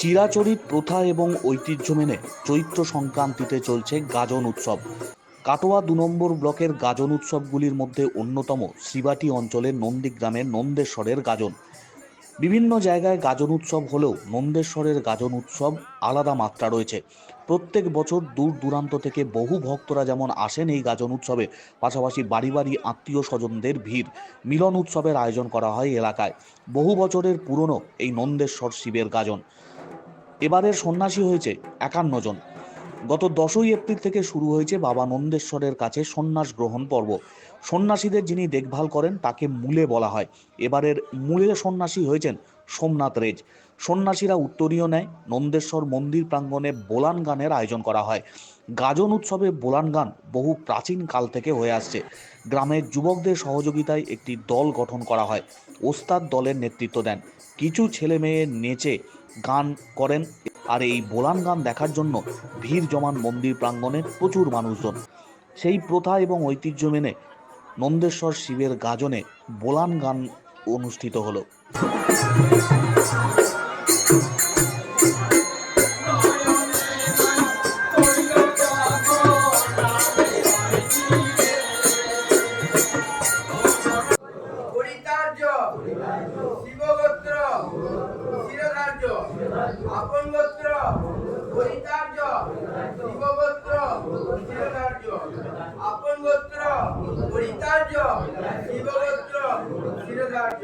চিরাচরিত প্রথা এবং ঐতিহ্য মেনে চৈত্র সংক্রান্তিতে চলছে গাজন উৎসব। কাটোয়া দু নম্বর ব্লকের গাজন উৎসবগুলির মধ্যে অন্যতম শ্রীবাটি অঞ্চলের নন্দীগ্রামের নন্দেশ্বরের গাজন। বিভিন্ন জায়গায় গাজন উৎসব হলেও নন্দেশ্বরের গাজন উৎসব আলাদা মাত্রা রয়েছে। প্রত্যেক বছর দূর দূরান্ত থেকে বহু ভক্তরা যেমন আসেন এই গাজন উৎসবে, পাশাপাশি বাড়ি বাড়ি আত্মীয় স্বজনদের ভিড় মিলন উৎসবের আয়োজন করা হয় এলাকায়। বহু বছরের পুরনো এই নন্দেশ্বর শিবের গাজন। এবারের সন্ন্যাসী হয়েছে একান্ন জন। গত দশই এপ্রিল থেকে শুরু হয়েছে বাবা নন্দেশ্বরের কাছে সন্ন্যাস গ্রহণ পর্ব। সন্ন্যাসীদের যিনি দেখভাল করেন, তাকে মূলে বলা হয়। এবারের মূলে সন্ন্যাসী হয়েছেন সোমনাথ রেজ। সন্ন্যাসীরা উত্তরীয় নেয় নন্দেশ্বর মন্দির প্রাঙ্গণে বোলান গানের আয়োজন করা হয়। গাজন উৎসবে বোলান গান বহু প্রাচীন কাল থেকে হয়ে আসছে। গ্রামের যুবকদের সহযোগিতায় একটি দল গঠন করা হয়। ওস্তাদ দলের নেতৃত্ব দেন। কিছু ছেলে মেয়ে নেচে গান করেন আর এই বোলান গান দেখার জন্য ভিড় জমান মন্দির প্রাঙ্গণে প্রচুর মানুষজন। সেই প্রথা এবং ঐতিহ্য মেনে নন্দেশ্বর শিবের গাজনে বোলান গান অনুষ্ঠিত হলো। আপনগত্র পরিতার্য শিবগত্র শিবকার্য আপনগত্র পরিতার্য শিবগত্র শিরকার্য